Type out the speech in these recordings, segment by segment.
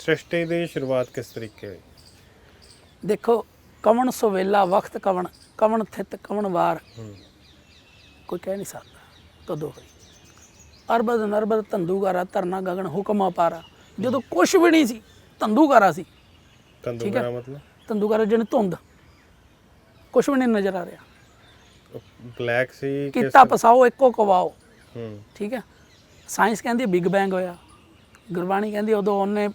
ਸ੍ਰਿਸ਼ਟੀ ਦੀ ਸ਼ੁਰੂਆਤ ਕਿਸ ਤਰੀਕੇ ਹੋਈ? ਦੇਖੋ ਕਵਣ ਸੁਵੇਲਾ ਵਕਤ ਕਵਣ ਕਵਣ ਥਿਤ ਕਵਣ ਵਾਰ। ਹੂੰ। ਕੋਈ ਕਹਿ ਨਹੀਂ ਸਕਦਾ ਕਦੋਂ ਹੋਈ। ਅਰਬਦ ਨਰਬਦ ਧੰਦੂਗਾਰਾ ਧਰਨਾ ਗਗਨ ਹੁਕਮ ਅਪਾਰਾ ਜਦੋਂ ਕੁਝ ਵੀ ਨਹੀਂ ਸੀ ਧੰਦੂਗਾਰਾ ਸੀ। ਠੀਕ ਹੈ। ਦਾ ਮਤਲਬ? ਧੰਦੂਗਾਰਾ ਜਿਹਨੇ ਧੁੰਦ। ਕੁਝ ਵੀ ਨਹੀਂ ਨਜ਼ਰ ਆ ਰਿਹਾ। ਬਲੈਕ ਸੀ ਕਿਸ- ਕੀਤਾ ਪਸਾਓ ਇੱਕੋ ਕਵਾਓ। ਹੂੰ। ਠੀਕ ਹੈ? ਸਾਇੰਸ ਕਹਿੰਦੀ ਬਿਗ ਬੈਂਗ ਹੋਇਆ। ਗੁਰਬਾਣੀ ਕਹਿੰਦੀ ਉਦੋਂ ਉਹਨੇ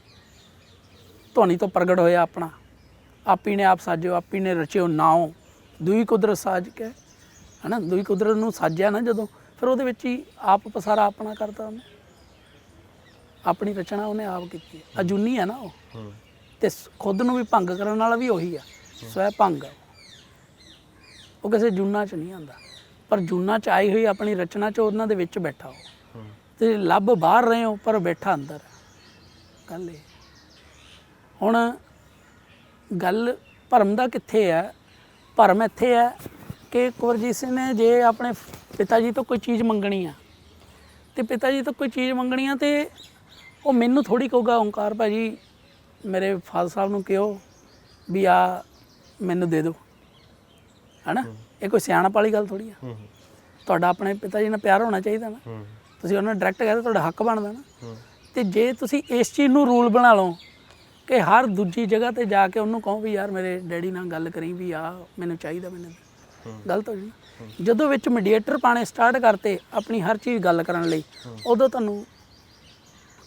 ਧੁਨੀ ਤੋਂ ਪ੍ਰਗਟ ਹੋਇਆ ਆਪਣਾ। ਆਪੀ ਨੇ ਆਪ ਸਾਜਿਓ ਆਪੀ ਨੇ ਰਚਿਓ ਨਾਉ। ਦੂਈ ਕੁਦਰਤ ਸਾਜ ਕੇ ਹਨਾ? ਦੂਈ ਕੁਦਰਤ ਨੂੰ ਸਾਜਿਆ ਨਾ ਜਦੋਂ ਫਿਰ ਉਹਦੇ ਵਿੱਚ ਹੀ ਆਪ ਪਸਾਰਾ ਆਪਣਾ ਕਰਤਾ ਉਹਨੇ। ਆਪਣੀ ਰਚਨਾ ਉਹਨੇ ਆਪ ਕੀਤੀ। ਅਜੂਨੀ ਹੈ ਨਾ ਉਹ। ਤੇ ਖੁਦ ਨੂੰ ਵੀ ਭੰਗ ਕਰਨ ਵਾਲਾ ਵੀ ਉਹੀ ਆ। ਸਵੈ ਭੰਗ ਉਹ। ਕਿਸੇ ਜੂਨਾ ਚ ਨਹੀਂ ਆਉਂਦਾ ਪਰ ਜੂਨਾ ਚ ਆਈ ਹੋਈ ਆਪਣੀ ਰਚਨਾ ਚ ਉਹਨਾਂ ਦੇ ਵਿੱਚ ਬੈਠਾ ਉਹ। ਹੂੰ। ਤੇ ਲੱਭ ਬਾਹਰ ਰਹੇ ਹੋ ਪਰ ਬੈਠਾ ਅੰਦਰ। ਗੱਲ ਇਹ। ਹੁਣ ਗੱਲ ਭਰਮ ਦਾ ਕਿੱਥੇ ਹੈ? ਭਰਮ ਇੱਥੇ ਹੈ ਕਿ ਕੁਵਰਜੀਤ ਸਿੰਘ ਨੇ ਜੇ ਆਪਣੇ ਪਿਤਾ ਜੀ ਤੋਂ ਕੋਈ ਚੀਜ਼ ਮੰਗਣੀ ਆ ਤੇ ਪਿਤਾ ਜੀ ਤੋਂ ਕੋਈ ਚੀਜ਼ ਮੰਗਣੀ ਆ ਤੇ ਉਹ ਮੈਨੂੰ ਥੋੜੀ ਕਹੂਗਾ ਓਂਕਾਰ ਭਾਜੀ ਮੇਰੇ ਫਾਦਰ ਸਾਹਿਬ ਨੂੰ ਕਿਹੋ ਵੀ ਆ ਮੈਨੂੰ ਦੇ ਦਿਓ। ਹੈਨਾ? ਇਹ ਕੋਈ ਸਿਆਣਪ ਵਾਲੀ ਗੱਲ ਥੋੜੀ ਆ। ਤੁਹਾਡਾ ਆਪਣੇ ਪਿਤਾ ਜੀ ਨਾਲ ਪਿਆਰ ਹੋਣਾ ਚਾਹੀਦਾ ਨਾ। ਤੁਸੀਂ ਉਹਨਾਂ ਨੂੰ ਡਾਇਰੈਕਟ ਕਹਿੰਦੇ ਤੁਹਾਡਾ ਹੱਕ ਬਣਦਾ ਨਾ। ਤੇ ਜੇ ਤੁਸੀਂ ਇਸ ਚੀਜ਼ ਨੂੰ ਰੂਲ ਬਣਾ ਲਓ ਕਿ ਹਰ ਦੂਜੀ ਜਗ੍ਹਾ ਤੇ ਜਾ ਕੇ ਉਹਨੂੰ ਕਹੋ ਵੀ ਯਾਰ ਮੇਰੇ ਡੈਡੀ ਨਾਲ ਗੱਲ ਕਰੀ ਵੀ ਆ, ਮੈਨੂੰ ਚਾਹੀਦਾ ਮੈਨੂੰ। ਗਲਤ ਹੋ ਜਾਣਾ। ਜਦੋਂ ਵਿੱਚ ਮੀਡੀਏਟਰ ਪਾਣੇ ਸਟਾਰਟ ਕਰਤੇ ਆਪਣੀ ਹਰ ਚੀਜ਼ ਗੱਲ ਕਰਨ ਲਈ, ਉਦੋਂ ਤੁਹਾਨੂੰ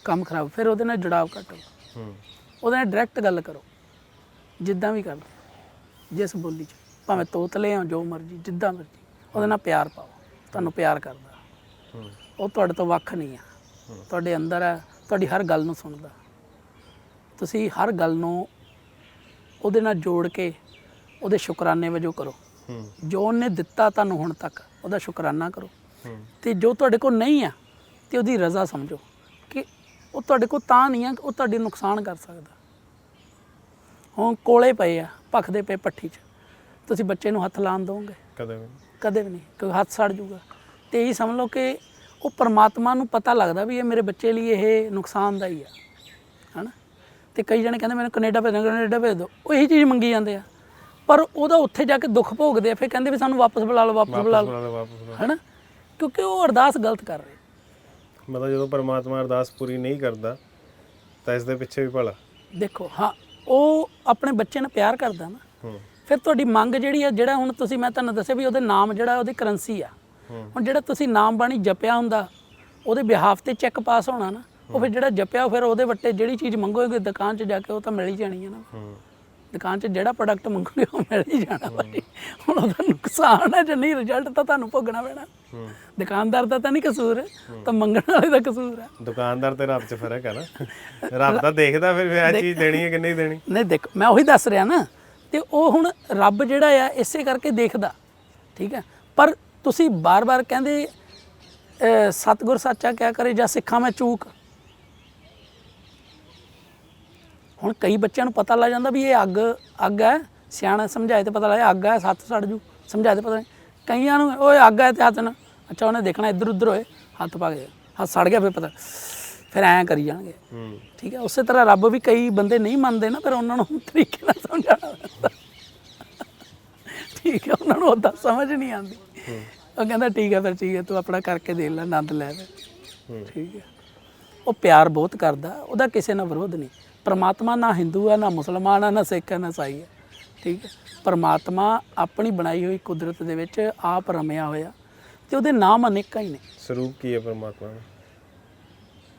ਕੰਮ ਖਰਾਬ, ਫਿਰ ਉਹਦੇ ਨਾਲ ਜੁੜਾਵ ਘੱਟ ਉਹਦੇ ਨਾਲ ਡਾਇਰੈਕਟ ਗੱਲ ਕਰੋ। ਜਿੱਦਾਂ ਵੀ ਕਰਦੇ ਜਿਸ ਬੋਲੀ 'ਚ। ਭਾਵੇਂ ਤੋਤਲੇ ਹੋ, ਜੋ ਮਰਜ਼ੀ, ਜਿੱਦਾਂ ਮਰਜ਼ੀ, ਉਹਦੇ ਨਾਲ ਪਿਆਰ ਪਾਓ। ਤੁਹਾਨੂੰ ਪਿਆਰ ਕਰਦਾ। ਉਹ ਤੁਹਾਡੇ ਤੋਂ ਵੱਖ ਨਹੀਂ ਆ। ਤੁਹਾਡੇ ਅੰਦਰ ਹੈ ਤੁਹਾਡੀ ਹਰ ਗੱਲ ਨੂੰ ਸੁਣਦਾ। ਤੁਸੀਂ ਹਰ ਗੱਲ ਨੂੰ ਉਹਦੇ ਨਾਲ ਜੋੜ ਕੇ ਉਹਦੇ ਸ਼ੁਕਰਾਨੇ ਵਜੋਂ ਕਰੋ। ਜੋ ਉਹਨੇ ਦਿੱਤਾ ਤੁਹਾਨੂੰ ਹੁਣ ਤੱਕ ਉਹਦਾ ਸ਼ੁਕਰਾਨਾ ਕਰੋ। ਤੇ ਜੋ ਤੁਹਾਡੇ ਕੋਲ ਨਹੀਂ ਆ ਤੇ ਉਹਦੀ ਰਜ਼ਾ ਸਮਝੋ ਕਿ ਉਹ ਤੁਹਾਡੇ ਕੋਲ ਤਾਂ ਨਹੀਂ ਆ ਕਿ ਉਹ ਤੁਹਾਡੀ ਨੁਕਸਾਨ ਕਰ ਸਕਦਾ। ਹੁਣ ਕੋਲੇ ਪਏ ਆ ਭਖਦੇ ਪਏ ਪੱਠੀ 'ਚ। ਤੁਸੀਂ ਬੱਚੇ ਨੂੰ ਹੱਥ ਲਾਣ ਦੋਗੇ? ਕਦੇ ਵੀ ਨਹੀਂ। ਕਦੇ ਵੀ ਨਹੀਂ ਕਿਉਂਕਿ ਹੱਥ ਸੜ ਜਾਊਗਾ ਤੇ ਇਹੀ ਸਮਝ ਲਓ ਕਿ ਉਹ ਪਰਮਾਤਮਾ ਨੂੰ ਪਤਾ ਲੱਗਦਾ ਵੀ ਇਹ ਮੇਰੇ ਬੱਚੇ ਲਈ ਇਹ ਨੁਕਸਾਨਦਾਈ ਆ। ਹਨਾ? ਤੇ ਕਈ ਜਣੇ ਕਹਿੰਦੇ ਮੈਨੂੰ ਕੈਨੇਡਾ ਭੇਜੋ ਕੈਨੇਡਾ ਭੇਜ ਦਿਓ। ਉਹ ਇਹੀ ਚੀਜ਼ ਮੰਗੀ ਜਾਂਦੇ ਆ। ਪਰ ਉਹਦਾ ਉੱਥੇ ਜਾ ਕੇ ਦੁੱਖ ਭੋਗਦੇ ਆ ਫਿਰ ਕਹਿੰਦੇ ਵੀ ਸਾਨੂੰ ਵਾਪਸ ਬੁਲਾ ਲਓ ਵਾਪਸ ਬੁਲਾ ਲਓ। ਹਨਾ? ਕਿਉਂਕਿ ਉਹ ਅਰਦਾਸ ਗਲਤ ਕਰ ਰਹੇ। ਮਤਲਬ ਜਦੋਂ ਪਰਮਾਤਮਾ ਅਰਦਾਸ ਪੂਰੀ ਨਹੀਂ ਕਰਦਾ ਤਾਂ ਇਸ ਦੇ ਪਿੱਛੇ ਵੀ ਭਲਾ। ਦੇਖੋ ਹਾਂ ਉਹ ਆਪਣੇ ਬੱਚੇ ਨਾਲ ਪਿਆਰ ਕਰਦਾ ਨਾ। ਫਿਰ ਤੁਹਾਡੀ ਮੰਗ ਜਿਹੜੀ ਆ ਜਿਹੜਾ ਹੁਣ ਤੁਸੀਂ ਮੈਂ ਤੁਹਾਨੂੰ ਦੱਸਿਆ ਵੀ ਉਹਦੇ ਨਾਮ ਜਿਹੜਾ ਉਹਦੀ ਕਰੰਸੀ ਆ। ਹੁਣ ਜਿਹੜਾ ਤੁਸੀਂ ਨਾਮ ਬਾਣੀ ਜਪਿਆ ਹੁੰਦਾ ਉਹਦੇ ਬਿਹਾਫ ਤੇ ਚੈੱਕ ਪਾਸ ਹੋਣਾ ਨਾ ਉਹ ਫਿਰ ਜਿਹੜਾ ਜਪਿਆ ਫਿਰ ਉਹਦੇ ਵੱਟੇ ਜਿਹੜੀ ਚੀਜ਼ ਮੰਗੋਗੇ ਦੁਕਾਨ 'ਚ ਜਾ ਕੇ ਉਹ ਤਾਂ ਮਿਲ ਹੀ ਜਾਣੀ ਹੈ ਨਾ। ਦੁਕਾਨ 'ਚ ਜਿਹੜਾ ਪ੍ਰੋਡਕਟ ਮੰਗੋਗੇ ਉਹ ਮਿਲ ਹੀ ਜਾਣਾ ਭਾਜੀ ਹੁਣ ਉਹਦਾ ਨੁਕਸਾਨ ਹੈ ਜੇ ਨਹੀਂ ਰਿਜ਼ਲਟ ਤਾਂ ਤੁਹਾਨੂੰ ਭੋਗਣਾ ਪੈਣਾ। ਦੁਕਾਨਦਾਰ ਦਾ ਤਾਂ ਨਹੀਂ ਕਸੂਰ ਤਾਂ ਮੰਗਣ ਵਾਲੇ ਦਾ ਕਸੂਰ ਹੈ। ਦੁਕਾਨਦਾਰ ਤੇ ਰੱਬ 'ਚ ਫ਼ਰਕ ਹੈ ਨਾ। ਰੱਬ ਤਾਂ ਦੇਖਦਾ ਫਿਰ ਵੀ ਇਹ ਚੀਜ਼ ਦੇਣੀ ਹੈ ਕਿ ਨਹੀਂ ਦੇਣੀ। ਨਹੀਂ ਦੇਖ ਮੈਂ ਉਹੀ ਦੱਸ ਰਿਹਾ ਨਾ ਤੇ ਉਹ ਹੁਣ ਰੱਬ ਜਿਹੜਾ ਆ ਇਸੇ ਕਰਕੇ ਦੇਖਦਾ ਠੀਕ ਹੈ। ਪਰ ਤੁਸੀਂ ਬਾਰ-ਬਾਰ ਕਹਿੰਦੇ ਸਤਿਗੁਰ ਸੱਚਾ ਕਿਆ ਕਰੇ ਜਾਂ ਸਿੱਖਾਂ ਮੈਂ ਚੂਕ। ਹੁਣ ਕਈ ਬੱਚਿਆਂ ਨੂੰ ਪਤਾ ਲੱਗ ਜਾਂਦਾ ਵੀ ਇਹ ਅੱਗ ਅੱਗ ਹੈ ਸਿਆਣਾ ਸਮਝਾਏ ਤੇ ਪਤਾ ਲੱਗਿਆ ਅੱਗ ਹੈ ਸੱਤ ਸੜ ਜੂ ਸਮਝਾਏ ਤੇ ਪਤਾ ਨਹੀਂ ਕਈਆਂ ਨੂੰ ਓਏ ਅੱਗ ਹੈ ਤੇ ਹੱਥ ਨਾ ਅੱਛਾ ਉਹਨੇ ਦੇਖਣਾ ਇੱਧਰ ਉੱਧਰ ਹੋਏ ਹੱਥ ਪਾ ਕੇ ਹੱਥ ਸੜ ਗਿਆ ਫਿਰ ਪਤਾ ਫਿਰ ਐਂ ਕਰੀ ਜਾਣਗੇ। ਹੂੰ। ਠੀਕ ਹੈ ਉਸੇ ਤਰ੍ਹਾਂ ਰੱਬ ਵੀ ਕਈ ਬੰਦੇ ਨਹੀਂ ਮੰਨਦੇ ਨਾ ਫਿਰ ਉਹਨਾਂ ਨੂੰ ਤਰੀਕੇ ਨਾਲ ਸਮਝਾਉਣਾ ਪੈਂਦਾ। ਠੀਕ ਹੈ ਉਹਨਾਂ ਨੂੰ ਉਦਾਂ ਸਮਝ ਨਹੀਂ ਆਉਂਦੀ। ਉਹ ਕਹਿੰਦਾ ਠੀਕ ਹੈ ਫਿਰ ਠੀਕ ਹੈ ਤੂੰ ਆਪਣਾ ਕਰਕੇ ਦੇਖ ਲੈ ਆਨੰਦ ਲੈ ਲੈ। ਠੀਕ ਹੈ। ਉਹ ਪਿਆਰ ਬਹੁਤ ਕਰਦਾ ਉਹਦਾ ਕਿਸੇ ਨਾਲ ਵਿਰੋਧ ਨਹੀਂ। ਪਰਮਾਤਮਾ ਨਾ ਹਿੰਦੂ ਹੈ ਨਾ ਮੁਸਲਮਾਨ ਹੈ ਨਾ ਸਿੱਖ ਹੈ ਨਾ ਸਾਈ ਹੈ ਠੀਕ ਹੈ? ਪਰਮਾਤਮਾ ਆਪਣੀ ਬਣਾਈ ਹੋਈ ਕੁਦਰਤ ਦੇ ਵਿੱਚ ਆਪ ਰਮਿਆ ਹੋਇਆ ਤੇ ਉਹਦੇ ਨਾਮ ਅਨੇਕਾਂ ਹੀ ਨੇ। ਸਰੂਪ ਕੀ ਹੈ ਪਰਮਾਤਮਾ ਦਾ?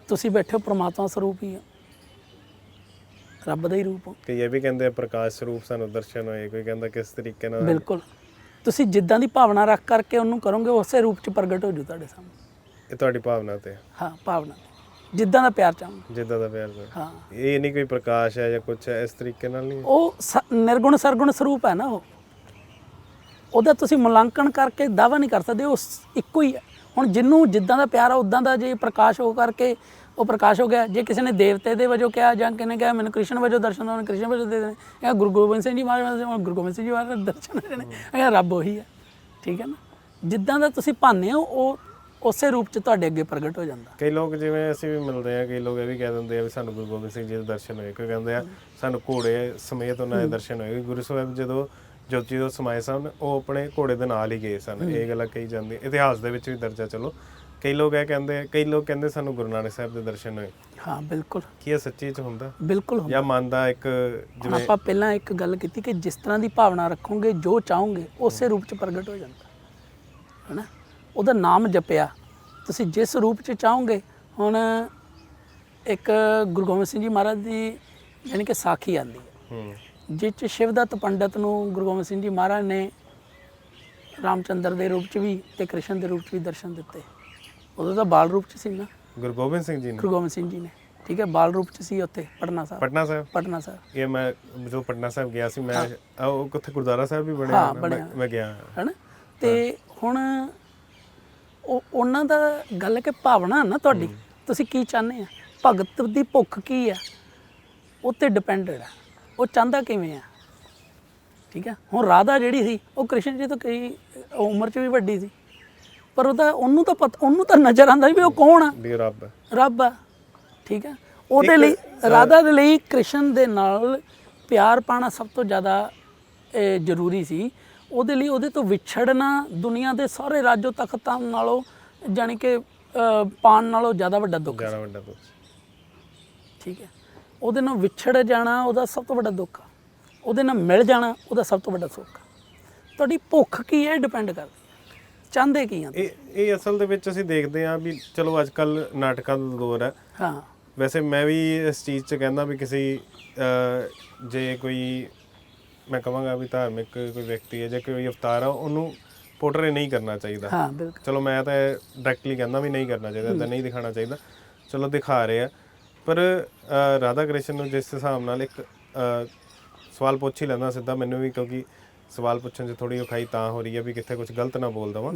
ਤੁਸੀਂ ਬੈਠੇ ਹੋ ਪ੍ਰਮਾਤਮਾ ਸਰੂਪ ਹੀ ਆ। ਰੱਬ ਦਾ ਹੀ ਰੂਪ ਹੋ ਕਈ ਇਹ ਵੀ ਕਹਿੰਦੇ ਆ ਪ੍ਰਕਾਸ਼ ਸਰੂਪ ਸਾਨੂੰ ਦਰਸ਼ਨ ਹੋਏ ਕੋਈ ਕਹਿੰਦਾ ਕਿਸ ਤਰੀਕੇ ਨਾਲ? ਬਿਲਕੁਲ। ਤੁਸੀਂ ਜਿੱਦਾਂ ਦੀ ਭਾਵਨਾ ਰੱਖ ਕਰਕੇ ਉਹਨੂੰ ਕਰੋਗੇ ਉਸੇ ਰੂਪ ਚ ਪ੍ਰਗਟ ਹੋ ਜੂ ਤੁਹਾਡੇ ਸਾਹਮਣੇ। ਇਹ ਤੁਹਾਡੀ ਭਾਵਨਾ ਤੇ ਹੈ, ਹਾਂ ਭਾਵਨਾ ਜਿੱਦਾਂ ਦਾ ਪਿਆਰ ਚਾਹੁੰਦੇ। ਜਿੱਦਾਂ ਦਾ ਪਿਆਰ ਹੈ ਹਾਂ। ਇਹ ਨਹੀਂ ਕੋਈ ਪ੍ਰਕਾਸ਼ ਹੈ ਜਾਂ ਕੁਝ ਇਸ ਤਰੀਕੇ ਨਾਲ ਨਹੀਂ? ਉਹ ਸ- ਨਿਰਗੁਣ ਸਰਗੁਣ ਸਰੂਪ ਹੈ ਨਾ ਉਹ। ਉਹਦਾ ਤੁਸੀਂ ਮੁਲਾਂਕਣ ਕਰਕੇ ਦਾਵਾ ਨਹੀਂ ਕਰ ਸਕਦੇ ਉਹ ਸ- ਇੱਕੋ ਹੀ ਹੈ। ਹੁਣ ਜਿੰਨੂੰ ਜਿੱਦਾਂ ਦਾ ਪਿਆਰ ਆ ਉਦਾਂ ਦਾ ਜੇ ਪ੍ਰਕਾਸ਼ ਹੋ ਕਰਕੇ ਉਹ ਪ੍ਰਕਾਸ਼ ਹੋ ਗਿਆ ਜੇ ਕਿਸੇ ਨੇ ਦੇਵਤੇ ਦੇ ਵਜੋਂ ਕਿਹਾ ਜਾਂ ਕਿਸੇ ਨੇ ਕਿਹਾ ਮੈਨੂੰ ਕ੍ਰਿਸ਼ਨ ਵਜੋਂ ਦਰਸ਼ਨ ਦੋ ਕ੍ਰਿਸ਼ਨ ਵਜੋਂ ਦੇ ਦੇਣੇ ਇਹ ਗੁਰੂ ਗੋਬਿੰਦ ਸਿੰਘ ਜੀ ਮਹਾਰਾਜ ਵਜੋਂ ਗੁਰੂ ਗੋਬਿੰਦ ਸਿੰਘ ਜੀ ਮਹਾਰਾਜ ਦੇ ਦਰਸ਼ਨ ਦੇਣੇ ਇਹ ਰੱਬ ਉਹੀ ਹੈ। ਠੀਕ ਹੈ ਨਾ? ਜਿੱਦਾਂ ਦਾ ਤੁਸੀਂ ਭਾਨੇ ਹੋ ਉਹ ਉਸੇ ਰੂਪ 'ਚ ਤੁਹਾਡੇ ਅੱਗੇ ਪ੍ਰਗਟ ਹੋ ਜਾਂਦਾ। ਕਈ ਲੋਕ ਜਿਵੇਂ ਅਸੀਂ ਵੀ ਮਿਲਦੇ ਆ ਕਈ ਲੋਕ ਇਹ ਵੀ ਕਹਿ ਦਿੰਦੇ ਆ ਵੀ ਸਾਨੂੰ ਗੁਰੂ ਗੋਬਿੰਦ ਸਿੰਘ ਜੀ ਦੇ ਦਰਸ਼ਨ ਹੋਏ। ਕੋਈ ਕਹਿੰਦੇ ਆ ਸਾਨੂੰ ਘੋੜੇ ਸਮੇਤ ਉਹਨਾਂ ਦੇ ਦਰਸ਼ਨ ਹੋਏ। ਗੁਰੂ ਸਾਹਿਬ ਜਦੋਂ ਜੋਤੀ ਜੋ ਸਮਾਏ ਸਨ ਉਹ ਆਪਣੇ ਘੋੜੇ ਦੇ ਨਾਲ ਹੀ ਗਏ ਸਨ। ਇਹ ਗੱਲਾਂ ਕਹੀ ਜਾਂਦੀ ਇਤਿਹਾਸ ਦੇ ਵਿੱਚ ਵੀ ਦਰਜਾ ਚਲੋ। ਕਈ ਲੋਕ ਇਹ ਕਹਿੰਦੇ ਕਈ ਲੋਕ ਕਹਿੰਦੇ ਸਾਨੂੰ ਗੁਰੂ ਨਾਨਕ ਸਾਹਿਬ ਦੇ ਦਰਸ਼ਨ ਹੋਏ। ਹਾਂ ਬਿਲਕੁਲ। ਕੀ ਇਹ ਸੱਚੀ ਚ ਹੁੰਦਾ? ਬਿਲਕੁਲ ਹੁੰਦਾ। ਜਾਂ ਮਨ ਦਾ ਇੱਕ ਜਿਵੇਂ ਆਪਾਂ ਪਹਿਲਾਂ ਇੱਕ ਗੱਲ ਕੀਤੀ ਕਿ ਜਿਸ ਤਰ੍ਹਾਂ ਦੀ ਭਾਵਨਾ ਰੱਖੋਗੇ ਜੋ ਚਾਹੋਗੇ ਉਸੇ ਰੂਪ 'ਚ ਪ੍ਰਗਟ ਹੋ ਜਾਂਦਾ। ਹੈਨਾ? ਉਹਦਾ ਨਾਮ ਜਪਿਆ। ਤੁਸੀਂ ਜਿਸ ਰੂਪ 'ਚ ਚਾਹੋਗੇ ਹੁਣ ਇੱਕ ਗੁਰੂ ਗੋਬਿੰਦ ਸਿੰਘ ਜੀ ਮਹਾਰਾਜ ਦੀ ਯਾਨੀ ਕਿ ਸਾਖੀ ਆਂਦੀ ਹੈ। ਜਿਸ 'ਚ ਸ਼ਿਵਦੱਤ ਪੰਡਤ ਨੂੰ ਗੁਰੂ ਗੋਬਿੰਦ ਸਿੰਘ ਜੀ ਮਹਾਰਾਜ ਨੇ ਰਾਮਚੰਦਰ ਦੇ ਰੂਪ 'ਚ ਵੀ ਤੇ ਕ੍ਰਿਸ਼ਨ ਦੇ ਰੂਪ 'ਚ ਵੀ ਦਰਸ਼ਨ ਦਿੱਤੇ। ਉਦੋਂ ਤਾਂ ਬਾਲ ਰੂਪ 'ਚ ਸੀ ਨਾ। ਗੁਰੂ ਗੋਬਿੰਦ ਸਿੰਘ ਜੀ ਨੇ। ਗੁਰੂ ਗੋਬਿੰਦ ਸਿੰਘ ਜੀ ਨੇ। ਠੀਕ ਹੈ ਬਾਲ ਰੂਪ 'ਚ ਸੀ ਉੱਥੇ ਪਟਨਾ ਸਾਹਿਬ। ਪਟਨਾ ਸਾਹਿਬ? ਪਟਨਾ ਸਾਹਿਬ। ਇਹ ਮੈਂ ਜਦੋਂ ਪਟਨਾ ਸਾਹਿਬ ਗਿਆ ਸੀ ਮੈਂ ਉਹ ਕਿੱਥੇ ਗੁਰਦੁਆਰਾ ਸਾਹਿਬ ਵੀ ਬਣਿਆ। ਮੈਂ ਗਿਆ। ਹੈਨਾ? ਤੇ ਹੁਣ ਉਹ ਉਹਨਾਂ ਦਾ ਗੱਲ ਹੈ ਕਿ ਭਾਵਨਾ ਨਾ ਤੁਹਾਡੀ ਤੁਸੀਂ ਕੀ ਚਾਹੁੰਦੇ ਆ? ਭਗਤ ਦੀ ਭੁੱਖ ਕੀ ਆ? ਉਹ ਤੇ ਡਿਪੈਂਡਡ ਆ। ਉਹ ਚਾਹੁੰਦਾ ਕਿਵੇਂ ਆ? ਠੀਕ ਹੈ ਹੁਣ ਰਾਧਾ ਜਿਹੜੀ ਸੀ ਉਹ ਕ੍ਰਿਸ਼ਨ ਜੀ ਤੋਂ ਕਈ ਉਮਰ 'ਚ ਵੀ ਵੱਡੀ ਸੀ। ਪਰ ਉਹਦਾ ਉਹਨੂੰ ਤਾਂ ਪਤਾ ਉਹਨੂੰ ਤਾਂ ਨਜ਼ਰ ਆਉਂਦਾ ਵੀ ਉਹ ਕੌਣ ਆ? ਵੀ ਰੱਬ ਹੈ। ਰੱਬ ਆ। ਠੀਕ ਹੈ ਉਹਦੇ ਲਈ ਰਾਧਾ ਦੇ ਲਈ ਕ੍ਰਿਸ਼ਨ ਦੇ ਨਾਲ ਪਿਆਰ ਪਾਣਾ ਸਭ ਤੋਂ ਜ਼ਿਆਦਾ ਜ਼ਰੂਰੀ ਸੀ। ਉਹਦੇ ਲਈ ਉਹਦੇ ਤੋਂ ਵਿਛੜਨਾ ਦੁਨੀਆ ਦੇ ਸਾਰੇ ਰਾਜੋ ਤਖਤਾਂ ਨਾਲੋਂ ਜਾਣੀ ਕਿ ਪਾਣ ਨਾਲੋਂ ਜ਼ਿਆਦਾ ਵੱਡਾ ਦੁੱਖ ਗਿਆਰਾਂ ਵੱਡਾ ਤੋਂ ਠੀਕ ਹੈ। ਉਹਦੇ ਨਾਲ ਵਿਛੜ ਜਾਣਾ ਉਹਦਾ ਸਭ ਤੋਂ ਵੱਡਾ ਦੁੱਖ ਆ। ਉਹਦੇ ਨਾਲ ਮਿਲ ਜਾਣਾ ਉਹਦਾ ਸਭ ਤੋਂ ਵੱਡਾ ਸੁੱਖ ਆ। ਤੁਹਾਡੀ ਭੁੱਖ ਕੀ ਹੈ ਡਿਪੈਂਡ ਕਰਦੀ ਚਾਹੁੰਦੇ ਕੀ ਆ? ਇਹ ਇਹ ਅਸਲ ਦੇ ਵਿੱਚ ਅਸੀਂ ਦੇਖਦੇ ਹਾਂ ਵੀ ਚਲੋ ਅੱਜ ਕੱਲ ਨਾਟਕਾਂ ਦਾ ਦੌਰ ਹੈ। ਹਾਂ। ਵੈਸੇ ਮੈਂ ਵੀ ਇਸ ਚੀਜ਼ 'ਚ ਕਹਿੰਦਾ ਵੀ ਕਿਸੇ ਜੇ ਕੋਈ ਮੈਂ ਕਹਾਂਗਾ ਵੀ ਧਾਰਮਿਕ ਕੋਈ ਵਿਅਕਤੀ ਹੈ ਜਾਂ ਕੋਈ ਅਵਤਾਰ ਆ ਉਹਨੂੰ ਪੋਰਟਰੇ ਨਹੀਂ ਕਰਨਾ ਚਾਹੀਦਾ। ਹਾਂ ਬਿਲਕੁਲ। ਚਲੋ ਮੈਂ ਤਾਂ ਡਾਇਰੈਕਟਲੀ ਕਹਿੰਦਾ ਵੀ ਨਹੀਂ ਕਰਨਾ ਚਾਹੀਦਾ ਤਾਂ ਨਹੀਂ ਦਿਖਾਣਾ ਚਾਹੀਦਾ। ਚਲੋ ਦਿਖਾ ਰਹੇ। ਆ ਪਰ ਰਾਧਾ ਕ੍ਰਿਸ਼ਨ ਨੂੰ ਜਿਸ ਹਿਸਾਬ ਨਾਲ ਇੱਕ ਸਵਾਲ ਪੁੱਛ ਹੀ ਲੈਂਦਾ ਸਿੱਧਾ ਮੈਨੂੰ ਵੀ ਕਿਉਂਕਿ ਸਵਾਲ ਪੁੱਛਣ 'ਚ ਥੋੜੀ ਔਖਾਈ ਤਾਂ ਹੋ ਰਹੀ ਹੈ ਵੀ ਕਿੱਥੇ ਕੁਝ ਗਲਤ ਨਾ ਬੋਲ ਦਵਾਂ।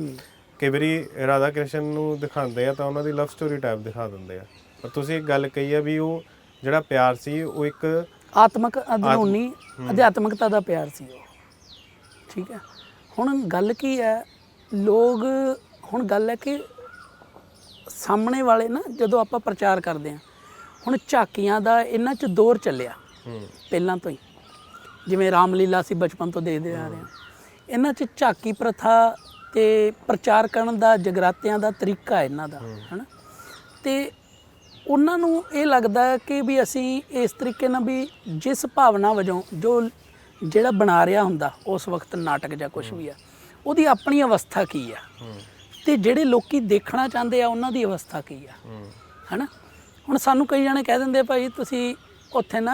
ਕਈ ਵਾਰੀ ਰਾਧਾ ਕ੍ਰਿਸ਼ਨ ਨੂੰ ਦਿਖਾਉਂਦੇ ਆ ਤਾਂ ਉਹਨਾਂ ਦੀ ਲਵ ਸਟੋਰੀ ਟਾਈਪ ਦਿਖਾ ਦਿੰਦੇ ਆ। ਪਰ ਤੁਸੀਂ ਇੱਕ ਗੱਲ ਕਹੀ ਆ ਵੀ ਉਹ ਜਿਹੜਾ ਪਿਆਰ ਸੀ ਉਹ ਇੱਕ ਆਤਮਕ ਅੰਦਰੂਨੀ ਅਧਿਆਤਮਕਤਾ ਦਾ ਪਿਆਰ ਸੀ ਉਹ। ਠੀਕ ਹੈ? ਹੁਣ ਗੱਲ ਕੀ ਹੈ? ਲੋਕ ਹੁਣ ਗੱਲ ਹੈ ਕਿ ਸਾਹਮਣੇ ਵਾਲੇ ਨਾ ਜਦੋਂ ਆਪਾਂ ਪ੍ਰਚਾਰ ਕਰਦੇ ਹਾਂ ਹੁਣ ਝਾਕੀਆਂ ਦਾ ਇਹਨਾਂ 'ਚ ਦੌਰ ਚੱਲਿਆ। ਪਹਿਲਾਂ ਤੋਂ ਹੀ। ਜਿਵੇਂ ਰਾਮਲੀਲਾ ਸੀ ਬਚਪਨ ਤੋਂ ਦੇਖਦੇ ਆ ਰਹੇ ਹਾਂ। ਇਹਨਾਂ 'ਚ ਝਾਕੀ ਪ੍ਰਥਾ ਤੇ ਪ੍ਰਚਾਰ ਕਰਨ ਦਾ ਜਗਰਾਤਿਆਂ ਦਾ ਤਰੀਕਾ ਇਹਨਾਂ ਦਾ ਹਨਾ? ਤੇ ਉਹਨਾਂ ਨੂੰ ਇਹ ਲੱਗਦਾ ਹੈ ਕਿ ਵੀ ਅਸੀਂ ਇਸ ਤਰੀਕੇ ਨਾਲ ਵੀ ਜਿਸ ਭਾਵਨਾ ਵਜੋਂ ਜੋ ਜਿਹੜਾ ਬਣਾ ਰਿਹਾ ਹੁੰਦਾ ਉਸ ਵਕਤ ਨਾਟਕ ਜਾਂ ਕੁਝ ਵੀ ਆ ਉਹਦੀ ਆਪਣੀ ਅਵਸਥਾ ਕੀ ਆ? ਤੇ ਜਿਹੜੇ ਲੋਕੀ ਦੇਖਣਾ ਚਾਹੁੰਦੇ ਆ ਉਹਨਾਂ ਦੀ ਅਵਸਥਾ ਕੀ ਆ? ਹੂੰ। ਹਨਾ? ਹੁਣ ਸਾਨੂੰ ਕਈ ਜਣੇ ਕਹਿ ਦਿੰਦੇ ਭਾਈ ਤੁਸੀਂ ਉੱਥੇ ਨਾ